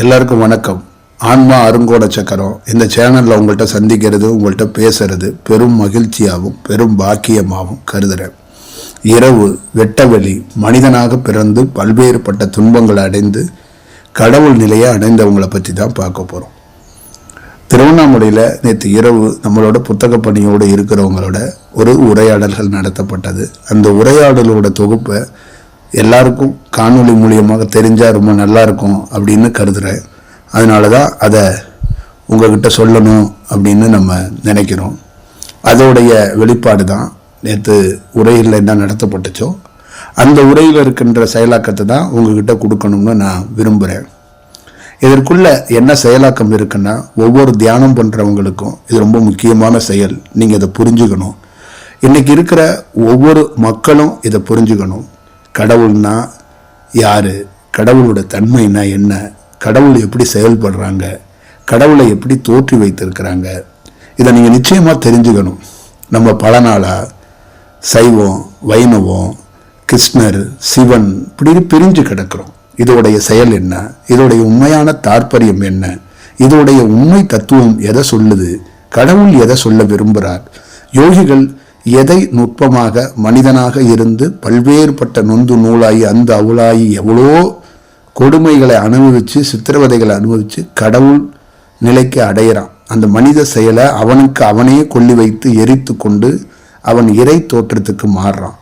எல்லாருக்கும் வணக்கம். ஆன்மா அருங்கோட சக்கரம். இந்த சேனலில் உங்கள்கிட்ட சந்திக்கிறது உங்கள்கிட்ட பேசுறது பெரும் மகிழ்ச்சியாகவும் பெரும் பாக்கியமாகவும் கருதுகிறேன் இரவு வெட்டவெளி மனிதனாக பிறந்து பல்வேறுபட்ட துன்பங்களை அடைந்து கடவுள் நிலையை அடைந்தவங்களை பற்றி தான் பார்க்க போகிறோம் திருவண்ணாமலையில் நேற்று இரவு நம்மளோட புத்தக பணியோடு இருக்கிறவங்களோட ஒரு உரையாடல்கள் நடத்தப்பட்டது. அந்த உரையாடலோட தொகுப்பை எல்லாருக்கும் காணொளி மூலியமாக தெரிஞ்சால் ரொம்ப நல்லா இருக்கும் அப்படின்னு கருதுகிறேன் அதனால தான் அதை உங்ககிட்ட சொல்லணும் அப்படின்னு நம்ம நினைக்கிறோம். அதோடைய வெளிப்பாடு தான். நேற்று உரையில் என்ன நடத்தப்பட்டுச்சோ அந்த உரையில் இருக்கின்ற செயலாக்கத்தை தான் உங்ககிட்ட கொடுக்கணும்னு நான் விரும்புகிறேன் இதற்குள்ள என்ன செயலாக்கம் இருக்குன்னா ஒவ்வொரு தியானம் பண்ணுறவங்களுக்கும் இது ரொம்ப முக்கியமான செயல். நீங்கள் இதை புரிஞ்சுக்கணும். இன்னைக்கு இருக்கிற ஒவ்வொரு மக்களும் இதை புரிஞ்சுக்கணும். கடவுள்னா யாரு? கடவுளோட தன்மைனா என்ன? கடவுள் எப்படி செயல்படுறாங்க? கடவுளை எப்படி தோற்றி வைத்திருக்கிறாங்க? இதை நீங்கள் நிச்சயமாக தெரிஞ்சுக்கணும். நம்ம பல நாளாக சைவம் வைணவம் கிருஷ்ணர் சிவன் இப்படி பிரிஞ்சு கிடக்கிறோம். இதோடைய செயல் என்ன? இதோடைய உண்மையான தாற்பயம் என்ன? இதோடைய உண்மை தத்துவம் எதை சொல்லுது? கடவுள் எதை சொல்ல விரும்புகிறார் யோகிகள் எதை நுட்பமாக மனிதனாக இருந்து பல்வேறுபட்ட நொந்து நூலாகி அந்த அவுளாகி எவ்வளோ கொடுமைகளை அனுபவித்து சித்திரவதைகளை அனுபவித்து கடவுள் நிலைக்கு அடையிறான். அந்த மனித செயலை அவனுக்கு அவனே கொல்லி வைத்து எரித்து கொண்டு அவன் இறை தோற்றத்துக்கு மாறுறான்.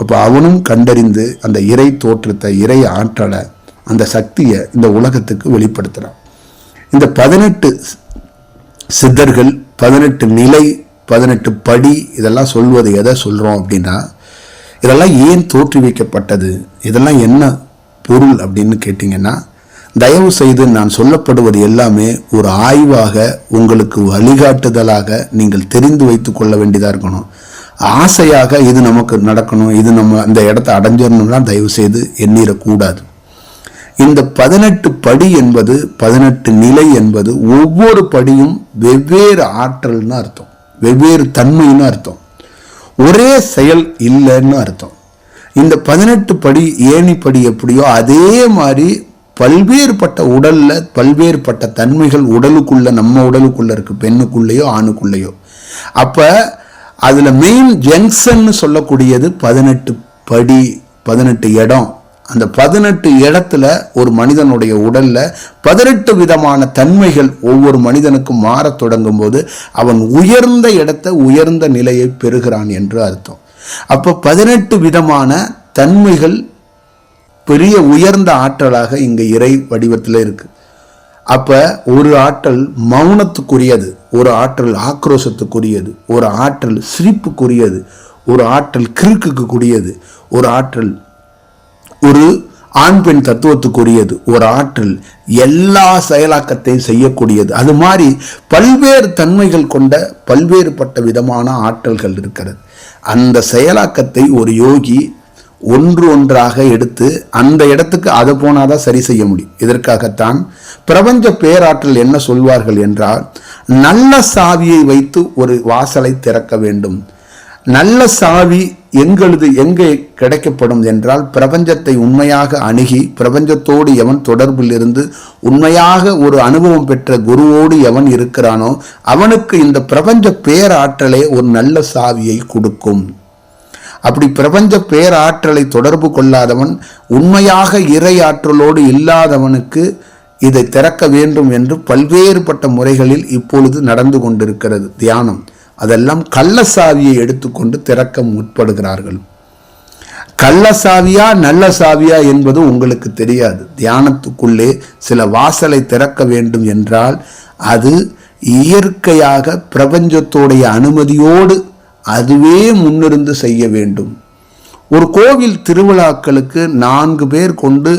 அப்போ அவனும் கண்டறிந்து அந்த இறை தோற்றத்தை இறை ஆற்றலை அந்த சக்தியை இந்த உலகத்துக்கு வெளிப்படுத்துகிறான் இந்த பதினெட்டு சித்தர்கள் பதினெட்டு நிலை பதினெட்டு படி இதெல்லாம் சொல்வது எதை சொல்கிறோம் அப்படின்னா இதெல்லாம் ஏன் தோற்றுவிக்கப்பட்டது இதெல்லாம் என்ன பொருள் அப்படின்னு கேட்டிங்கன்னா தயவு செய்து நான் சொல்லப்படுவது எல்லாமே ஒரு ஆய்வாக உங்களுக்கு வழிகாட்டுதலாக நீங்கள் தெரிந்து வைத்து கொள்ள வேண்டியதாக இருக்கணும். ஆசையாக இது நமக்கு நடக்கணும் இது நம்ம அந்த இடத்த அடைஞ்சிடணும்னா தயவு செய்து எண்ணிடக்கூடாது. இந்த பதினெட்டு படி என்பது பதினெட்டு நிலை என்பது ஒவ்வொரு படியும் வெவ்வேறு ஆற்றல்னு அர்த்தம். வெவ்வேறு தன்மைன்னு அர்த்தம். ஒரே செயல் இல்லைன்னு அர்த்தம். இந்த பதினெட்டு படி ஏணி படி எப்படியோ அதே மாதிரி பல்வேறுபட்ட உடலில் பல்வேறுபட்ட தன்மைகள் உடலுக்குள்ளே நம்ம உடலுக்குள்ளே இருக்குது பெண்ணுக்குள்ளேயோ ஆணுக்குள்ளேயோ. அப்போ அதில் மெயின் ஜங்ஷன்னு சொல்லக்கூடியது பதினெட்டு படி பதினெட்டு இடம். அந்த பதினெட்டு இடத்துல ஒரு மனிதனுடைய உடல்ல பதினெட்டு விதமான தன்மைகள் ஒவ்வொரு மனிதனுக்கும் மாறத் தொடங்கும் போது அவன் உயர்ந்த இடத்தை உயர்ந்த நிலையை பெறுகிறான் என்று அர்த்தம். அப்போ பதினெட்டு விதமான தன்மைகள் பெரிய உயர்ந்த ஆற்றலாக இங்க இறை வடிவத்தில் இருக்கு. அப்ப ஒரு ஆற்றல் மௌனத்துக்குரியது ஒரு ஆற்றல் ஆக்ரோஷத்துக்குரியது ஒரு ஆற்றல் சிரிப்புக்குரியது ஒரு ஆற்றல் கிறுக்குக்கு கூடியது ஒரு ஆற்றல் ஒரு ஆண் பெண் தத்துவத்துக்குரியது. ஒரு ஆற்றல் எல்லா செயலாக்கத்தையும் செய்யக்கூடியது. அது மாதிரி பல்வேறு தன்மைகள் கொண்ட பல்வேறுபட்ட விதமான ஆற்றல்கள் இருக்கிறது. அந்த செயலாக்கத்தை ஒரு யோகி ஒன்று ஒன்றாக எடுத்து அந்த இடத்துக்கு அதை போனாதான் சரி செய்ய முடியும். இதற்காகத்தான் பிரபஞ்ச பேராற்றல் என்ன சொல்வார்கள் என்றால் நல்ல சாவியை வைத்து ஒரு வாசலை திறக்க வேண்டும். நல்ல சாவி எங்களது எங்கே கிடைக்கப்படும் என்றால் பிரபஞ்சத்தை உண்மையாக அணுகி பிரபஞ்சத்தோடு எவன் தொடர்பில் இருந்து உண்மையாக ஒரு அனுபவம் பெற்ற குருவோடு எவன் இருக்கிறானோ அவனுக்கு இந்த பிரபஞ்ச பேராற்றலே ஒரு நல்ல சாவியை கொடுக்கும். அப்படி பிரபஞ்ச பேராற்றலை தொடர்பு கொள்ளாதவன் உண்மையாக இறை ஆற்றலோடு இல்லாதவனுக்கு இதை திறக்க வேண்டும் என்று பல்வேறுபட்ட முறைகளில் இப்பொழுது நடந்து கொண்டிருக்கிறது தியானம். அதெல்லாம் கள்ள சாவியை எடுத்துக்கொண்டு திறக்க முற்படுகிறார்கள். கள்ள சாவியா நல்ல சாவியா என்பது உங்களுக்கு தெரியாது. தியானத்துக்குள்ளே சில வாசலை திறக்க வேண்டும் என்றால் அது இயற்கையாக பிரபஞ்சத்தோடைய அனுமதியோடு அதுவே முன்னிருந்து செய்ய வேண்டும். ஒரு கோவில் திருவிழாக்களுக்கு நான்கு பேர் கொண்டு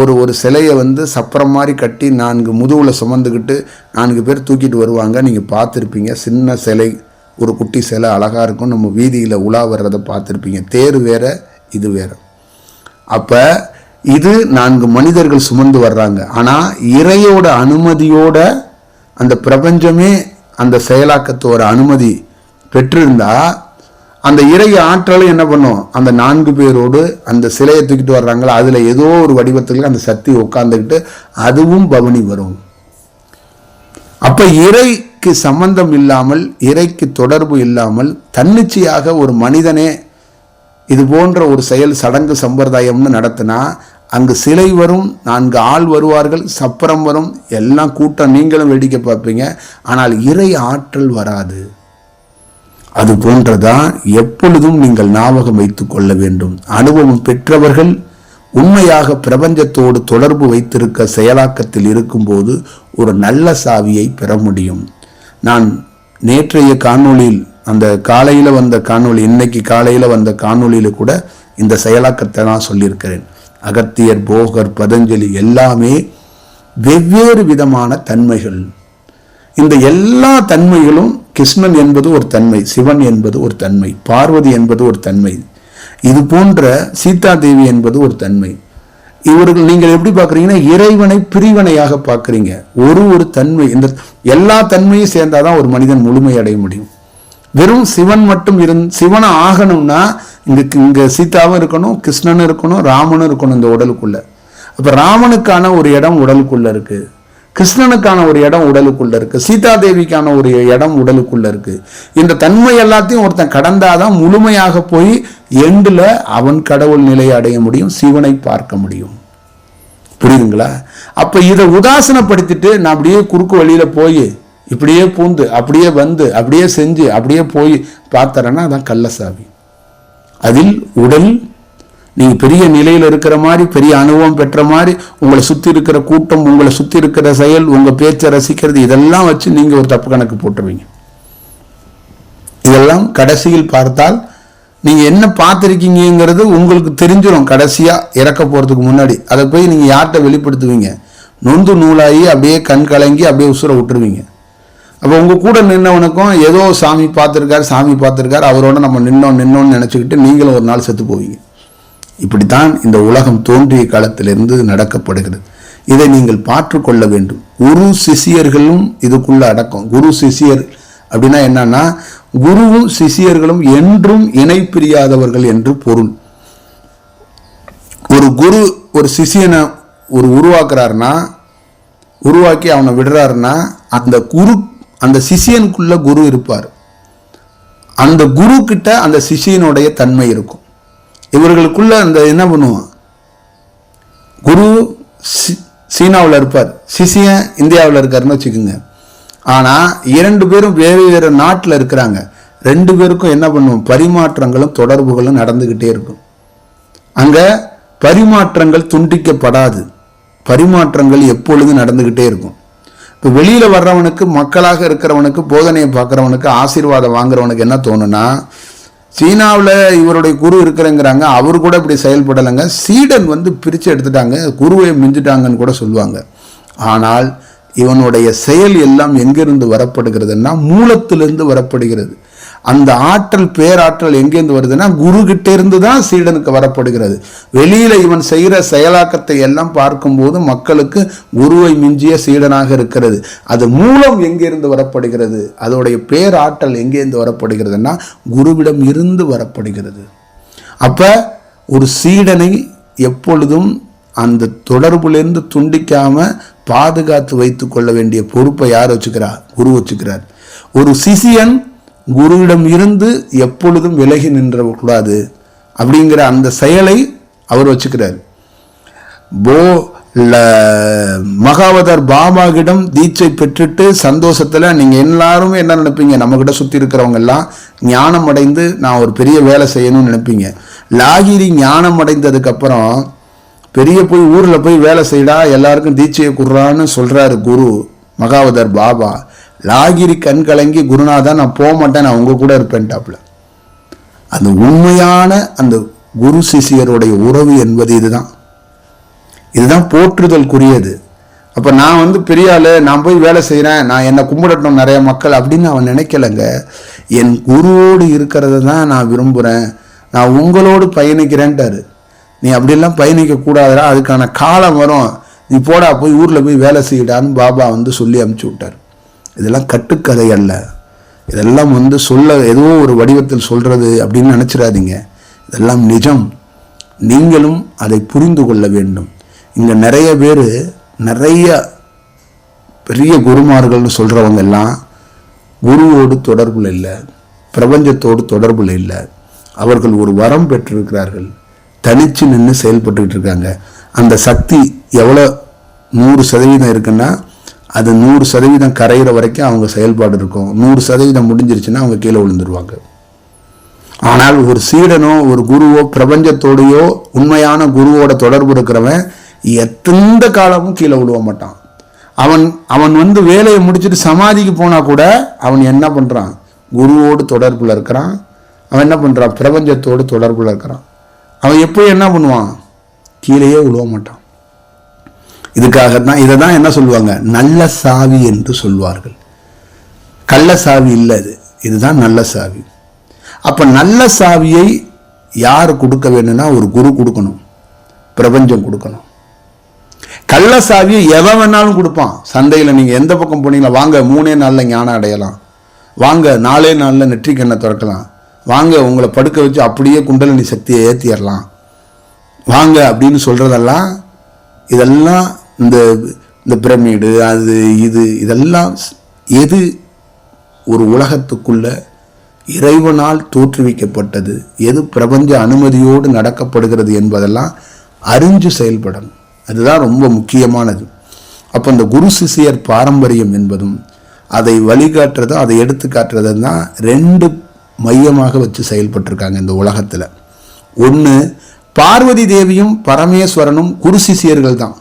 ஒரு ஒரு சிலையை வந்து சப்பரம் மாதிரி கட்டி நான்கு முதுகில் சுமந்துக்கிட்டு நான்கு பேர் தூக்கிட்டு வருவாங்க. நீங்கள் பார்த்துருப்பீங்க. சின்ன சிலை ஒரு குட்டி சிலை அழகாக இருக்கும். நம்ம வீதியில் உலா வர்றதை பார்த்துருப்பீங்க. தேர் வேற இது வேற. அப்போ இது நான்கு மனிதர்கள் சுமந்து வர்றாங்க. ஆனால் இறையோட அனுமதியோட அந்த பிரபஞ்சமே அந்த செயலாக்கத்தோட அனுமதி பெற்றிருந்தா அந்த இறை ஆற்றலும் என்ன பண்ணும்? அந்த நான்கு பேரோடு அந்த சிலையை தூக்கிட்டு வர்றாங்களா? அதில் ஏதோ ஒரு வடிவத்தில் அந்த சக்தி உட்காந்துக்கிட்டு அதுவும் பவனி வரும். அப்போ இறை இறைக்கு சம்பந்தம் இல்லாமல் இறைக்கு தொடர்பு இல்லாமல் தன்னிச்சையாக ஒரு மனிதனே இது போன்ற ஒரு செயல் சடங்கு சம்பிரதாயம்னு நடத்தினா அங்கு சிலை வரும் நான்கு ஆள் வருவார்கள் சப்பரம் வரும் எல்லாம் கூட்டம் நீங்களும் வேடிக்கை பார்ப்பீங்க. ஆனால் இறை ஆற்றல் வராது. அது போன்றதான் எப்பொழுதும் நீங்கள் ஞாபகம் வைத்துக் கொள்ள வேண்டும். அனுபவம் பெற்றவர்கள் உண்மையாக பிரபஞ்சத்தோடு தொடர்பு வைத்திருக்க செயலாக்கத்தில் இருக்கும்போது ஒரு நல்ல சாவியை பெற முடியும். நான் நேற்றைய காணொளியில் அந்த காலையில் வந்த காணொளி இன்னைக்கு காலையில் வந்த காணொளியில் கூட இந்த செயலாக்கத்தை நான் சொல்லியிருக்கிறேன். அகத்தியர் போகர் பதஞ்சலி எல்லாமே வெவ்வேறு விதமான தன்மைகள். இந்த எல்லா தன்மைகளும் கிருஷ்ணன் என்பது ஒரு தன்மை சிவன் என்பது ஒரு தன்மை பார்வதி என்பது ஒரு தன்மை. இது போன்ற சீதா தேவி என்பது ஒரு தன்மை. இவர்கள் நீங்கள் எப்படி பார்க்குறீங்கன்னா இறைவனை பிரிவனையாக பார்க்குறீங்க. ஒரு ஒரு தன்மை இந்த எல்லா தன்மையும் சேர்ந்தாதான் ஒரு மனிதன் முழுமை அடைய முடியும். வெறும் சிவன் மட்டும் இருந் சிவனை ஆகணும்னா இங்கே இங்கே சீதாவும் இருக்கணும் கிருஷ்ணனும் இருக்கணும் ராமனும் இருக்கணும் இந்த உடலுக்குள்ள. அப்போ ராமனுக்கான ஒரு இடம் உடலுக்குள்ள இருக்குது கிருஷ்ணனுக்கான ஒரு இடம் உடலுக்குள்ள இருக்கு. சீதா தேவிக்கான ஒரு இடம் உடலுக்குள்ள இருக்கு. இந்த தன்மை எல்லாத்தையும் ஒருத்தன் கடந்தாதான் முழுமையாக போய் எண்டில் அவன் கடவுள் நிலையை அடைய முடியும் சிவனை பார்க்க முடியும். புரியுதுங்களா? அப்ப இதை உதாசனப்படுத்திட்டு நான் அப்படியே குறுக்கு வழியில போய் இப்படியே பூந்து அப்படியே வந்து அப்படியே செஞ்சு அப்படியே போய் பார்த்தறேன்னா அதான் கள்ளசாவி அதில் உடல் நீங்க பெரிய நிலையில் இருக்கிற மாதிரி பெரிய அனுபவம் பெற்ற மாதிரி உங்களை சுத்தி இருக்கிற கூட்டம் உங்களை சுத்தி இருக்கிற செயல் உங்க பேச்சை ரசிக்கிறது இதெல்லாம் வச்சு நீங்க ஒரு தப்பு கணக்கு போட்டுருவீங்க. இதெல்லாம் கடைசியில் பார்த்தால் நீங்க என்ன பார்த்துருக்கீங்கிறது உங்களுக்கு தெரிஞ்சிடும் கடைசியா இறக்க போறதுக்கு முன்னாடி. அதை போய் நீங்க யார்கிட்ட வெளிப்படுத்துவீங்க? நொந்து நூலாகி அப்படியே கண் கலங்கி அப்படியே உசுரை விட்டுருவீங்க. அப்போ உங்க கூட நின்னவனுக்கும் ஏதோ சாமி பார்த்துருக்காரு சாமி பார்த்துருக்காரு அவரோட நம்ம நின்னோம் நின்னோன்னு நினச்சிக்கிட்டு நீங்களும் ஒரு நாள் செத்து போவீங்க. இப்படித்தான் இந்த உலகம் தோன்றிய காலத்திலிருந்து நடக்கப்படுகிறது. இதை நீங்கள் பார்த்துக்கொள்ள வேண்டும். குரு சிஷியர்களும் இதுக்குள்ள அடக்கம். குரு சிஷியர் அப்படின்னா என்னன்னா குருவும் சிஷியர்களும் என்றும் இணை பிரியாதவர்கள் என்று பொருள். ஒரு குரு ஒரு சிஷியனை ஒரு உருவாக்குறாருன்னா உருவாக்கி அவனை விடுறாருன்னா அந்த குரு அந்த சிஷியனுக்குள்ள குரு இருப்பார். அந்த குரு கிட்ட அந்த சிஷியனுடைய தன்மை இருக்கும். இவர்களுக்குள்ள அந்த என்ன பண்ணுவான்? குரு சீனாவில் இருப்பார். சிசியன் இந்தியாவில் இருக்காருன்னு வச்சுக்கோங்க. ஆனால் இரண்டு பேரும் வேறு வேறு நாட்டில் இருக்கிறாங்க. ரெண்டு பேருக்கும் என்ன பண்ணுவோம் பரிமாற்றங்களும் தொடர்புகளும் நடந்துக்கிட்டே இருக்கும். அங்கே பரிமாற்றங்கள் துண்டிக்கப்படாது. பரிமாற்றங்கள் எப்பொழுதும் நடந்துக்கிட்டே இருக்கும். இப்போ வெளியில் வர்றவனுக்கு மக்களாக இருக்கிறவனுக்கு போதனையை பார்க்குறவனுக்கு ஆசீர்வாதம் வாங்குறவனுக்கு என்ன தோணுன்னா சீனாவில் இவருடைய குரு இருக்கிறேங்கிறாங்க. அவர் கூட இப்படி செயல்படலைங்க. சீடன் வந்து பிரித்து எடுத்துட்டாங்க. குருவை மிஞ்சிட்டாங்கன்னு கூட சொல்லுவாங்க. ஆனால் இவனுடைய செயல் எல்லாம் எங்கிருந்து வரப்படுகிறதுன்னா மூலத்திலிருந்து வரப்படுகிறது. அந்த ஆற்றல் பேராற்றல் எங்கேருந்து வருதுன்னா குரு கிட்ட இருந்து தான் சீடனுக்கு வரப்படுகிறது. வெளியில் இவன் செய்கிற செயலாக்கத்தை எல்லாம் பார்க்கும்போது மக்களுக்கு குருவை மிஞ்சிய சீடனாக இருக்கிறது. அது மூலம் எங்கேருந்து வரப்படுகிறது? அதோடைய பேராற்றல் எங்கேருந்து வரப்படுகிறதுனா குருவிடம் இருந்து வரப்படுகிறது. அப்போ ஒரு சீடனை எப்பொழுதும் அந்த தொடர்புலேருந்து துண்டிக்காமல் பாதுகாத்து வைத்து கொள்ள வேண்டிய பொறுப்பை யார் வச்சுக்கிறார் குரு வச்சுக்கிறார். ஒரு சிசியன் குருவிடம் இருந்து எப்பொழுதும் விலகி நின்றக்கூடாது அப்படிங்கிற அந்த செயலை அவர் வச்சுக்கிறார். போ மகாவதர் பாபாகிடம் தீட்சை பெற்றுட்டு சந்தோஷத்தில் நீங்கள் எல்லாருமே என்ன நினைப்பீங்க? நம்மக்கிட்ட சுற்றி இருக்கிறவங்க எல்லாம் ஞானம் அடைந்து நான் ஒரு பெரிய வேலை செய்யணும்னு நினைப்பீங்க. லாகிரி ஞானம் அடைந்ததுக்கப்புறம் பெரிய போய் ஊரில் போய் வேலை செய்யடா எல்லாருக்கும் தீட்சையை குடுறான்னு சொல்கிறாரு குரு மகாவதர் பாபா. லாகிரி கண் கலங்கி குருநாதா நான் போக மாட்டேன் நான் உங்கள் கூட இருப்பேன்டாப்ல அந்த உண்மையான அந்த குரு சிஷியருடைய உறவு என்பது இதுதான். இதுதான் போற்றுதல்குரியது. அப்போ நான் வந்து பெரிய ஆள் நான் போய் வேலை செய்கிறேன் நான் என்னை கும்பிடட்டும் நிறைய மக்கள் அப்படின்னு அவன் நினைக்கலைங்க. என் குருவோடு இருக்கிறத தான் நான் விரும்புகிறேன் நான் உங்களோடு பயணிக்கிறேன்ட்டாரு. நீ அப்படிலாம் பயணிக்க கூடாதுடா அதுக்கான காலம் வரும். நீ போடா போய் ஊரில் போய் வேலை செய்யடான்னு பாபா வந்து சொல்லி அமுச்சு விட்டார். இதெல்லாம் கட்டுக்கதை அல்ல. இதெல்லாம் வந்து சொல்ல ஏதோ ஒரு வடிவத்தில் சொல்கிறது அப்படின்னு நினச்சிடாதீங்க. இதெல்லாம் நிஜம். நீங்களும் அதை புரிந்து கொள்ள வேண்டும். இங்கே நிறைய பேர் நிறைய பெரிய குருமார்கள்னு சொல்கிறவங்க எல்லாம் குருவோடு தொடர்பில் இல்லை. பிரபஞ்சத்தோடு தொடர்பில் இல்லை. அவர்கள் ஒரு வரம் பெற்றிருக்கிறார்கள். தனிச்சு நின்று செயல்பட்டுக்கிட்டு இருக்காங்க. அந்த சக்தி எவ்வளோ நூறு சதவீதம் இருக்குன்னா அது நூறு சதவீதம் கரையிற வரைக்கும் அவங்க செயல்பாடு இருக்கும். நூறு சதவீதம் முடிஞ்சிருச்சுன்னா அவங்க கீழே விழுந்துருவாங்க. ஆனால் ஒரு சீடனோ ஒரு குருவோ பிரபஞ்சத்தோடையோ உண்மையான குருவோட தொடர்பு இருக்கிறவன் எத்தெந்த காலமும் கீழே விழுவ மாட்டான். அவன் அவன் வந்து வேலையை முடிச்சுட்டு சமாதிக்கு போனால் கூட அவன் என்ன பண்ணுறான் குருவோடு தொடர்பில் இருக்கிறான். அவன் என்ன பண்ணுறான் பிரபஞ்சத்தோடு தொடர்பில் இருக்கிறான். அவன் எப்போ என்ன பண்ணுவான்? கீழேயே விழுவ மாட்டான். இதுக்காகத்தான் இதை தான் என்ன சொல்லுவாங்க? நல்ல சாவி என்று சொல்வார்கள் கள்ள சாவி இல்லை இது. இதுதான் நல்ல சாவி. அப்போ நல்ல சாவியை யார் கொடுக்க வேணும்னா ஒரு குரு கொடுக்கணும். பிரபஞ்சம் கொடுக்கணும். கள்ள சாவியை எவன் வேணாலும் கொடுப்பான். சந்தையில் நீங்கள் எந்த பக்கம் போனீங்களா வாங்க மூணே நாளில் ஞானம் அடையலாம். வாங்க நாலே நாளில் நெற்றிக்கண்ணை திறக்கலாம். வாங்க உங்களை படுக்க வச்சு அப்படியே குண்டலினி சக்தியை ஏற்றிடலாம் வாங்க அப்படின்னு சொல்கிறதெல்லாம் இதெல்லாம் இந்த இந்த பிரமிடு அது இது இதெல்லாம் எது ஒரு உலகத்துக்குள்ள இறைவனால் தோற்றுவிக்கப்பட்டது எது பிரபஞ்ச அனுமதியோடு நடக்கப்படுகிறது என்பதெல்லாம் அறிஞ்சு செயல்படணும். அதுதான் ரொம்ப முக்கியமானது. அப்போ இந்த குரு சிஷியர் பாரம்பரியம் என்பதும் அதை வழிகாட்டுறதும் அதை எடுத்து காட்டுறதும் தான் ரெண்டு மையமாக வச்சு செயல்பட்டிருக்காங்க இந்த உலகத்தில். ஒன்று பார்வதி தேவியும் பரமேஸ்வரனும் குரு சிஷியர்கள் தான்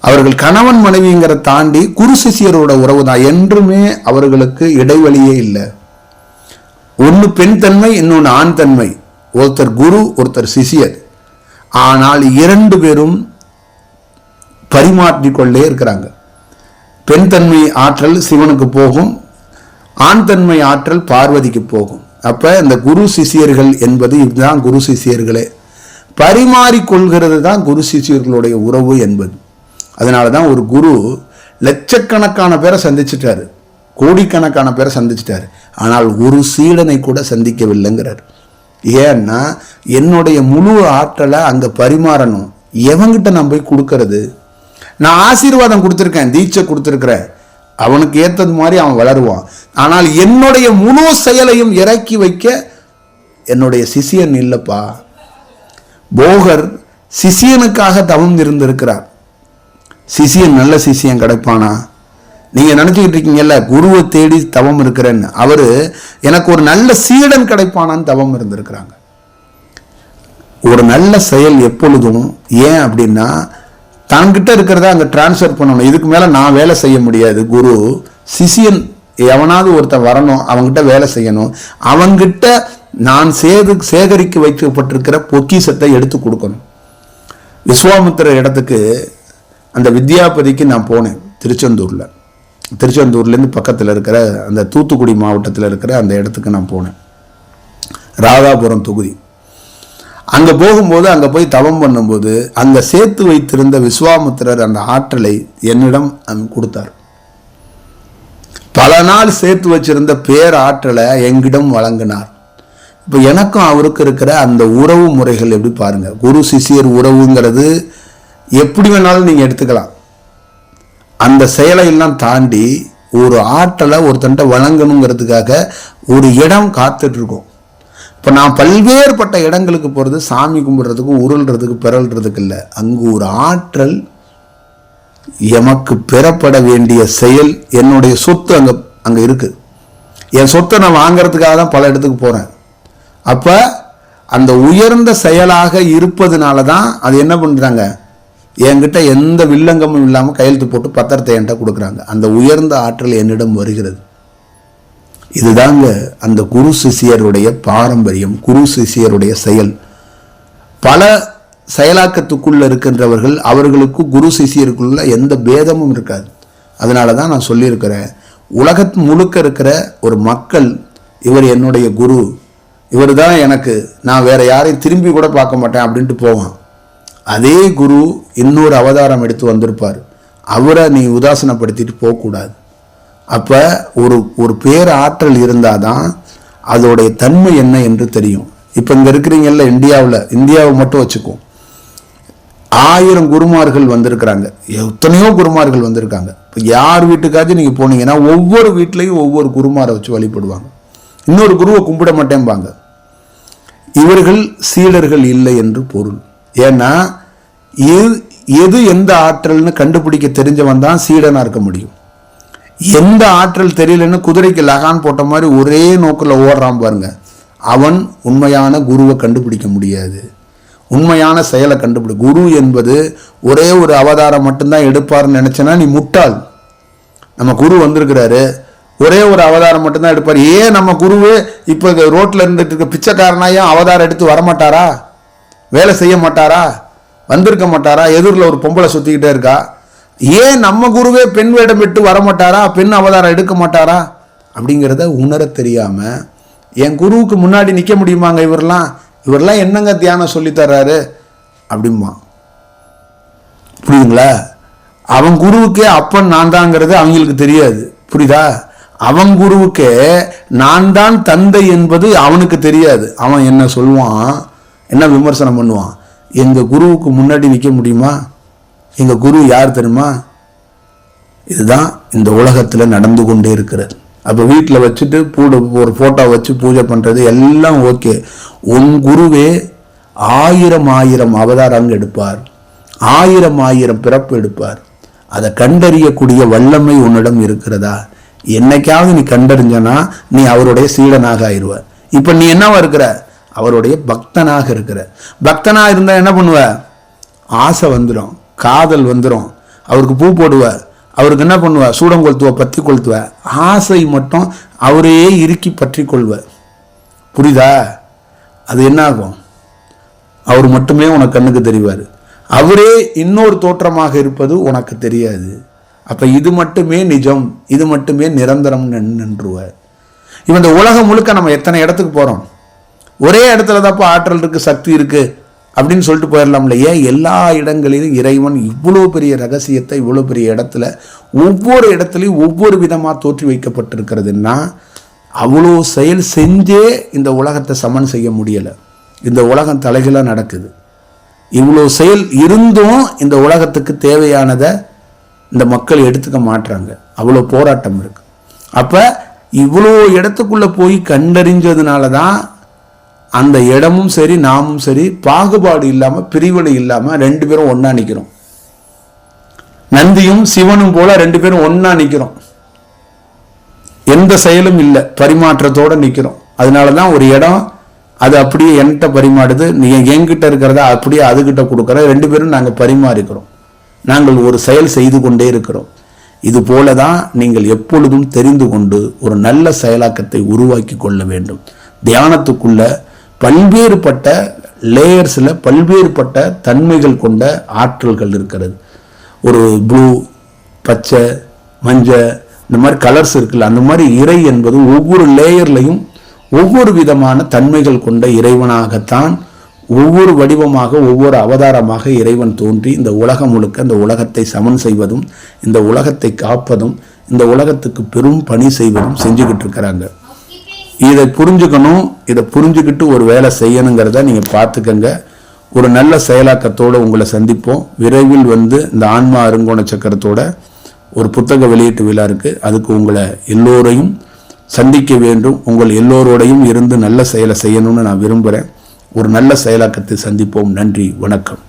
அவர்கள் கணவன் மனைவிங்கிற தாண்டி குரு சிஷியரோட உறவு தான். என்றுமே அவர்களுக்கு இடைவெளியே இல்லை. ஒன்று பெண் தன்மை இன்னொன்று ஆண் தன்மை. ஒருத்தர் குரு ஒருத்தர் சிஷியர். ஆனால் இரண்டு பேரும் பரிமாற்றிக்கொண்டே இருக்கிறாங்க. பெண் தன்மை ஆற்றல் சிவனுக்கு போகும் ஆண் தன்மை ஆற்றல் பார்வதிக்கு போகும். அப்போ இந்த குரு சிஷியர்கள் என்பது இதுதான் குரு சிஷியர்களே. பரிமாறிக்கொள்கிறது தான் குரு சிஷியர்களுடைய உறவு என்பது. அதனால தான் ஒரு குரு லட்சக்கணக்கான பேரை சந்திச்சிட்டாரு. கோடிக்கணக்கான பேரை சந்திச்சிட்டாரு. ஆனால் ஒரு சீடனை கூட சந்திக்கவில்லைங்கிறார். ஏன்னா என்னுடைய முழு ஆற்றலை அங்கே பரிமாறணும். எவங்கிட்ட நான் போய் கொடுக்கறது? நான் ஆசீர்வாதம் கொடுத்துருக்கேன் தீட்சை கொடுத்துருக்குறேன். அவனுக்கு ஏற்றது மாதிரி அவன் வளருவான். ஆனால் என்னுடைய முழு செயலையும் இறக்கி வைக்க என்னுடைய சிசியன் இல்லைப்பா. போகர் சிசியனுக்காக தவம் இருந்திருக்கிறார். சிசியன் நல்ல சிசியன் கிடைப்பானா? நீங்க நினைச்சுக்கிட்டு இருக்கீங்கல்ல குருவை தேடி தவம் இருக்கிறேன்னு. அவரு எனக்கு ஒரு நல்ல சீடன் கிடைப்பானான்னு தவம் இருந்திருக்கிறாங்க. ஒரு நல்ல செயல் எப்பொழுதும் ஏன் அப்படின்னா தன்கிட்ட இருக்கிறத அங்கே டிரான்ஸ்ஃபர் பண்ணணும். இதுக்கு மேலே நான் வேலை செய்ய முடியாது. குரு சிசியன் எவனாவது ஒருத்தன் வரணும் அவங்ககிட்ட வேலை செய்யணும். அவங்கிட்ட நான் சேது சேகரிக்க வைக்கப்பட்டிருக்கிற பொக்கிசத்தை எடுத்து கொடுக்கணும். விஸ்வாமித்திர இடத்துக்கு அந்த வித்யாபதிக்கு நான் போனேன் திருச்செந்தூரில். திருச்செந்தூர்லேருந்து பக்கத்தில் இருக்கிற அந்த தூத்துக்குடி மாவட்டத்தில் இருக்கிற அந்த இடத்துக்கு நான் போனேன். ராதாபுரம் தொகுதி. அங்கே போகும்போது அங்கே போய் தவம் பண்ணும்போது அங்கே சேர்த்து வைத்திருந்த விஸ்வாமித்திரர் அந்த ஆற்றலை என்னிடம் கொடுத்தார். பல நாள் சேர்த்து வச்சிருந்த பேர் ஆற்றலை எங்கிடம் வழங்கினார். இப்போ எனக்கும் அவருக்கு இருக்கிற அந்த உறவு முறைகள் எப்படி பாருங்க. குரு சிஷியர் உறவுங்கிறது எப்படி வேணாலும் நீங்கள் எடுத்துக்கலாம். அந்த செயலை எல்லாம் தாண்டி ஒரு ஆற்றலை ஒருத்தன்ட்ட வழங்கணுங்கிறதுக்காக ஒரு இடம் காத்துட்ருக்கோம். இப்போ நான் பல்வேறுபட்ட இடங்களுக்கு போகிறது சாமி கும்பிட்றதுக்கு உருள்றதுக்கு பிறல்றதுக்கு இல்லை. அங்கு ஒரு ஆற்றல் எமக்கு பெறப்பட வேண்டிய செயல் என்னுடைய சொத்து அங்கே அங்கே இருக்குது என் சொத்தை நான் வாங்கிறதுக்காக தான் பல இடத்துக்கு போகிறேன் அப்போ அந்த உயர்ந்த செயலாக இருப்பதுனால தான் அது என்ன பண்ணுறாங்க என்கிட்ட எந்த வில்லங்கமும் இல்லாமல் கையெழுத்து போட்டு பத்திரத்தை என்கிட்ட கொடுக்குறாங்க. அந்த உயர்ந்த ஆற்றல் என்னிடம் வருகிறது. இதுதாங்க அந்த குரு சிஷியருடைய பாரம்பரியம் குரு சிஷியருடைய செயல். பல செயலாக்கத்துக்குள்ள இருக்கின்றவர்கள் அவர்களுக்கு குரு சிஷியருக்குள்ள எந்த பேதமும் இருக்காது. அதனால தான் நான் சொல்லியிருக்கிறேன் உலகத் முழுக்க இருக்கிற ஒரு மக்கள் இவர் என்னுடைய குரு. இவர் தான் எனக்கு நான் வேற யாரையும் திரும்பி கூட பார்க்க மாட்டேன் அப்படின்ட்டு போவான். அதே குரு இன்னொரு அவதாரம் எடுத்து வந்திருப்பார். அவரை நீ உதாசனப்படுத்திட்டு போகக்கூடாது. அப்போ ஒரு ஒரு பேர் ஆற்றல் இருந்தாதான் அதோடைய தன்மை என்ன என்று தெரியும். இப்போ இங்கே இருக்கிறீங்கல்ல இந்தியாவில் இந்தியாவை மட்டும் வச்சுக்கோ. ஆயிரம் குருமார்கள் வந்திருக்கிறாங்க. எத்தனையோ குருமார்கள் வந்திருக்காங்க. இப்போ யார் வீட்டுக்காச்சும் நீங்கள் போனீங்கன்னா ஒவ்வொரு வீட்லேயும் ஒவ்வொரு குருமாரை வச்சு வழிபடுவாங்க. இன்னொரு குருவை கும்பிட மாட்டேன்பாங்க இவர்கள் சீடர்கள் இல்லை என்று பொருள். ஏன்னா எது எந்த ஆற்றல்னு கண்டுபிடிக்க தெரிஞ்சவன் தான் சீடனாக இருக்க முடியும். எந்த ஆற்றல் தெரியலன்னு குதிரைக்கு லகான் போட்ட மாதிரி ஒரே நோக்கில் ஓடுறான் பாருங்க. அவன் உண்மையான குருவை கண்டுபிடிக்க முடியாது. உண்மையான செயலை கண்டுபிடி குரு என்பது ஒரே ஒரு அவதாரம் மட்டும்தான் எடுப்பார்னு நினச்சேன்னா நீ முட்டாள். நம்ம குரு வந்திருக்கிறாரு. ஒரே ஒரு அவதாரம் மட்டும்தான் எடுப்பார். ஏன் நம்ம குருவே இப்போ ரோட்டில் இருந்துட்டு இருக்க பிச்சைக்காரனாயும் அவதாரம் எடுத்து வரமாட்டாரா? வேலை செய்ய மாட்டாரா? வந்திருக்க மாட்டாரா? எதிரில் ஒரு பொம்பளை சுற்றிக்கிட்டே இருக்கா? ஏன் நம்ம குருவே பெண் வேடம் விட்டு வரமாட்டாரா பெண் அவதாரம் எடுக்க மாட்டாரா? அப்படிங்கிறத உணர தெரியாமல் என் குருவுக்கு முன்னாடி நிற்க முடியுமாங்க இவரெல்லாம்? இவரெல்லாம் என்னங்க தியானம் சொல்லித்தர்றாரு அப்படிம்பா புரியுதுங்களா? அவன் குருவுக்கே அப்பன் நான் தாங்கிறது அவங்களுக்கு தெரியாது. புரியுதா? அவன் குருவுக்கே நான் தான் தந்தை என்பது அவனுக்கு தெரியாது. அவன் என்ன சொல்லுவான்? என்ன விமர்சனம் பண்ணுவான்? எங்கள் குருவுக்கு முன்னாடி நிற்க முடியுமா? எங்கள் குரு யார் தெரியுமா? இதுதான் இந்த உலகத்தில் நடந்து கொண்டே இருக்கிறது. அப்போ வீட்டில் வச்சுட்டு பூடு ஒரு ஃபோட்டோ வச்சு பூஜை பண்ணுறது எல்லாம் ஓகே உன் குருவே ஆயிரம் ஆயிரம் அவதாரங்கள் எடுப்பார். ஆயிரம் ஆயிரம் பிறப்பு எடுப்பார். அதை கண்டறியக்கூடிய வல்லமை உன்னிடம் இருக்கிறதா? என்னைக்காவது நீ கண்டறிஞ்சனா நீ அவருடைய சீடனாக ஆயிடுவ. இப்போ நீ என்னவா இருக்கிற? அவருடைய பக்தனாக இருக்கிற பக்தனாக இருந்தால் என்ன பண்ணுவ? ஆசை வந்துடும் காதல் வந்துடும் அவருக்கு பூ போடுவ. அவருக்கு என்ன பண்ணுவ? சூடம் கொளுத்துவ பற்றி கொளுத்துவ ஆசை மட்டும் அவரையே இறுக்கி பற்றி கொள்வ புரியுதா அது என்ன ஆகும் அவர் மட்டுமே உனக்கு கண்ணுக்கு தெரிவார். அவரே இன்னொரு தோற்றமாக இருப்பது உனக்கு தெரியாது. அப்போ இது மட்டுமே நிஜம் இது மட்டுமே நிரந்தரம் நின்றுவார். இவன் இந்த உலகம் முழுக்க நம்ம எத்தனை இடத்துக்கு போகிறோம் ஒரே இடத்துல தான்ப்பா ஆற்றல் இருக்குது சக்தி இருக்குது அப்படின்னு சொல்லிட்டு போயிடலாம்ல. ஏன்? எல்லா இடங்களிலும் இறைவன் இவ்வளோ பெரிய ரகசியத்தை இவ்வளோ பெரிய இடத்துல ஒவ்வொரு இடத்துலையும் ஒவ்வொரு விதமாக தோற்றி வைக்கப்பட்டிருக்கிறதுன்னா அவ்வளோ செயல் செஞ்சே இந்த உலகத்தை சமன் செய்ய முடியலை. இந்த உலகம் தலைகளாக நடக்குது. இவ்வளோ செயல் இருந்தும் இந்த உலகத்துக்கு தேவையானதை இந்த மக்கள் எடுத்துக்க மாட்டுறாங்க அவ்வளோ போராட்டம் இருக்குது அப்போ இவ்வளோ இடத்துக்குள்ளே போய் கண்டறிஞ்சதுனால தான் அந்த இடமும் சரி நாமும் சரி பாகுபாடு இல்லாமல் பிரிவினை இல்லாமல் ரெண்டு பேரும் ஒன்றா நிற்கிறோம் நந்தியும் சிவனும் போல ரெண்டு பேரும் ஒன்றா நிற்கிறோம் எந்த செயலும் இல்லை பரிமாற்றத்தோடு நிற்கிறோம் அதனால தான் ஒரு இடம் அது அப்படியே என்கிட்ட பரிமாறுது நீ என்கிட்ட இருக்கிறத அப்படியே அதுகிட்ட கொடுக்குற ரெண்டு பேரும் நாங்கள் பரிமாறிக்கிறோம். நாங்கள் ஒரு செயல் செய்து கொண்டே இருக்கிறோம். இது போல தான் நீங்கள் எப்பொழுதும் தெரிந்து கொண்டு ஒரு நல்ல செயலாக்கத்தை உருவாக்கி கொள்ள வேண்டும். தியானத்துக்குள்ள பல்வேறுபட்ட லேயர்ஸில் பல்வேறுபட்ட தன்மைகள் கொண்ட ஆற்றல்கள் இருக்கிறது. ஒரு ப்ளூ பச்சை மஞ்சள் இந்த மாதிரி கலர்ஸ் இருக்குல்ல அந்த மாதிரி இறை என்பது ஒவ்வொரு லேயர்லையும் ஒவ்வொரு விதமான தன்மைகள் கொண்ட இறைவனாகத்தான் ஒவ்வொரு வடிவமாக ஒவ்வொரு அவதாரமாக இறைவன் தோன்றி இந்த உலகம் முழுக்க இந்த உலகத்தை சமன் செய்வதும் இந்த உலகத்தை காப்பதும் இந்த உலகத்துக்கு பெரும் பணி செய்வதும் செஞ்சுக்கிட்டு இருக்கிறாங்க. இதை புரிஞ்சுக்கணும் இதை புரிஞ்சுக்கிட்டு ஒரு வேலை செய்யணுங்கிறத நீங்கள் பார்த்துக்கங்க. ஒரு நல்ல செயலாக்கத்தோடு உங்களை சந்திப்போம். விரைவில் வந்து இந்த ஆன்மா அருங்கோண சக்கரத்தோட ஒரு புத்தக வெளியீட்டு விழா இருக்குது அதுக்கு உங்களை எல்லோரையும் சந்திக்க வேண்டும். உங்கள் எல்லோரோடையும் இருந்து நல்ல செயலை செய்யணும்னு நான் விரும்புகிறேன் ஒரு நல்ல செயலாக்கத்தை சந்திப்போம். நன்றி. வணக்கம்.